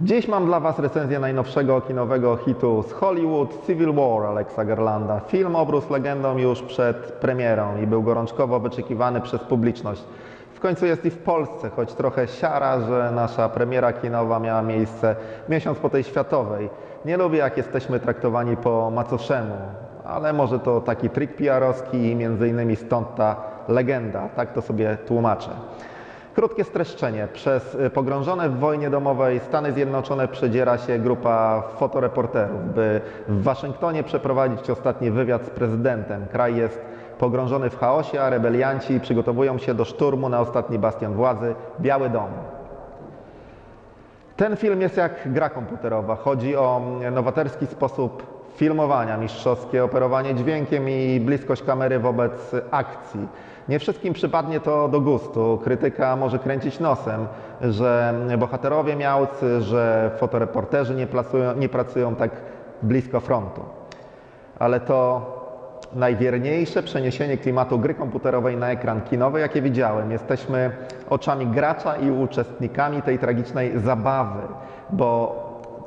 Dziś mam dla Was recenzję najnowszego kinowego hitu z Hollywood Civil War Alexa Garlanda. Film obrósł legendą już przed premierą i był gorączkowo wyczekiwany przez publiczność. W końcu jest i w Polsce, choć trochę siara, że nasza premiera kinowa miała miejsce miesiąc po tej światowej. Nie lubię, jak jesteśmy traktowani po macoszemu, ale może to taki trik PR-owski i między innymi stąd ta legenda, tak to sobie tłumaczę. Krótkie streszczenie. Przez y, pogrążone w wojnie domowej Stany Zjednoczone przedziera się grupa fotoreporterów, by w Waszyngtonie przeprowadzić ostatni wywiad z prezydentem. Kraj jest pogrążony w chaosie, a rebelianci przygotowują się do szturmu na ostatni bastion władzy Biały Dom. Ten film jest jak gra komputerowa. Chodzi o nowatorski sposób filmowania, mistrzowskie operowanie dźwiękiem i bliskość kamery wobec akcji. Nie wszystkim przypadnie to do gustu. Krytyka może kręcić nosem, że bohaterowie miałcy, że fotoreporterzy nie, pracują, nie pracują tak blisko frontu. Ale to najwierniejsze przeniesienie klimatu gry komputerowej na ekran kinowy, jakie widziałem. Jesteśmy oczami gracza i uczestnikami tej tragicznej zabawy, bo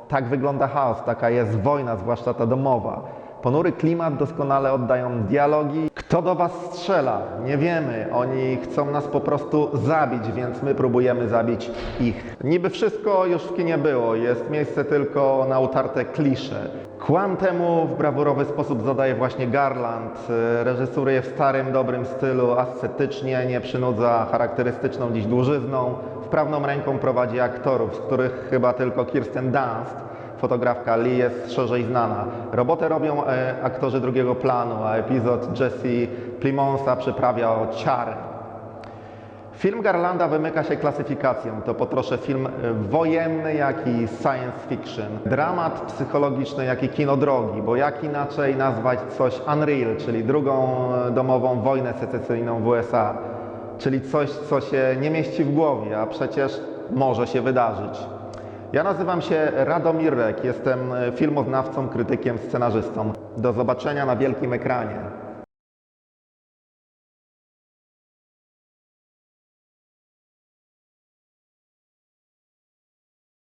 tak wygląda chaos, taka jest wojna, zwłaszcza ta domowa. Ponury klimat doskonale oddają dialogi. Kto do was strzela? Nie wiemy. Oni chcą nas po prostu zabić, więc my próbujemy zabić ich. Niby wszystko już w kinie było. Jest miejsce tylko na utarte klisze. Kłam temu w brawurowy sposób zadaje właśnie Garland. Reżyseruje w starym, dobrym stylu, ascetycznie, nie przynudza charakterystyczną dziś dłużyzną. Wprawną ręką prowadzi aktorów, z których chyba tylko Kirsten Dunst fotografka Lee jest szerzej znana. Robotę robią e, aktorzy drugiego planu, a epizod Jesse Plimonsa przyprawia o ciary. Film Garlanda wymyka się klasyfikacją. To po trosze film e, wojenny, jak i science fiction. Dramat psychologiczny, jak i kino drogi, bo jak inaczej nazwać coś unreal, czyli drugą e, domową wojnę secesyjną w USA. Czyli coś, co się nie mieści w głowie, a przecież może się wydarzyć. Ja nazywam się Radomir Rek, jestem filmoznawcą, krytykiem, scenarzystą. Do zobaczenia na wielkim ekranie.